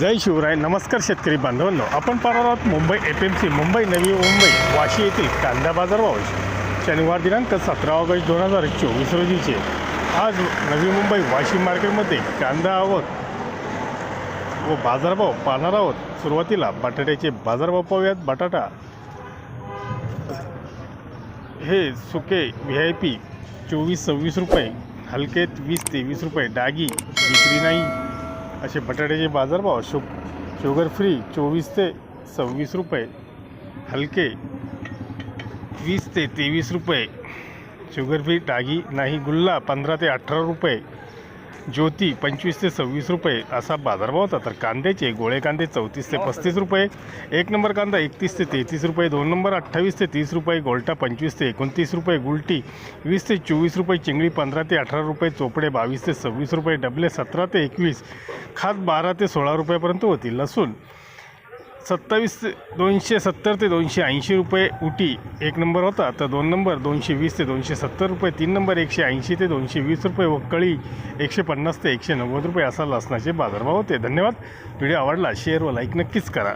जय शिवराय नमस्कार शेतकरी बांधवांनो. आपण पाहणार आहोत Mumbai F M C Mumbai Navi Mumbai Vashi येथील कांदा बाजार भाव शनिवार दिनांक सतरा ऑगस्ट दोन हजार चोवीस रोजीचे. आज नवी मुंबई वाशी मार्केटमध्ये कांदा आवक व बाजारभाव पाहणार आहोत. सुरुवातीला बटाट्याचे बाजारभाव पाहूयात. बटाटा हे सुके व्ही आय पी चोवीस सव्वीस रुपये हलकेत वीस तेवीस रुपये डागी विक्री नाही. असे बटाट्याचे बाजारभाव शु शुगर फ्री चोवीस ते सव्वीस रुपये. हलके वीस ते तेवीस रुपये. शुगर फ्री डागी नाही गुल्ला पंधरा ते अठरा रुपये. ज्योती पंचवीस ते सव्वीस रुपये. असा बाजारभाव होता. तर कांद्याचे गोळे कांदे चौतीस ते पस्तीस रुपये. एक नंबर कांदा एकतीस ते तेहतीस रुपये. दोन नंबर अठ्ठावीस ते तीस रुपये. गोल्टा पंचवीस ते एकोणतीस रुपये. गुलटी वीस ते चोवीस रुपये. चिंगळी पंधरा ते अठरा रुपये. चोपडे बावीस ते सव्वीस रुपये. डबले सतरा ते एकवीस. खात बारा ते सोळा रुपयापर्यंत होतील. लसूण सत्तावीस दोनशे सत्तर ते दोनशे ऐंशी रुपये उटी एक नंबर होता तर दोन नंबर दोनशे वीस ते दोनशे सत्तर रुपये तीन नंबर एकशे ऐंशी ते दोनशे वीस रुपये व कळी एकशे पन्नास ते एकशे नव्वद रुपये असा लसणाचे बाजारभाव होते. धन्यवाद. व्हिडिओ आवडला शेअर व लाईक नक्कीच करा.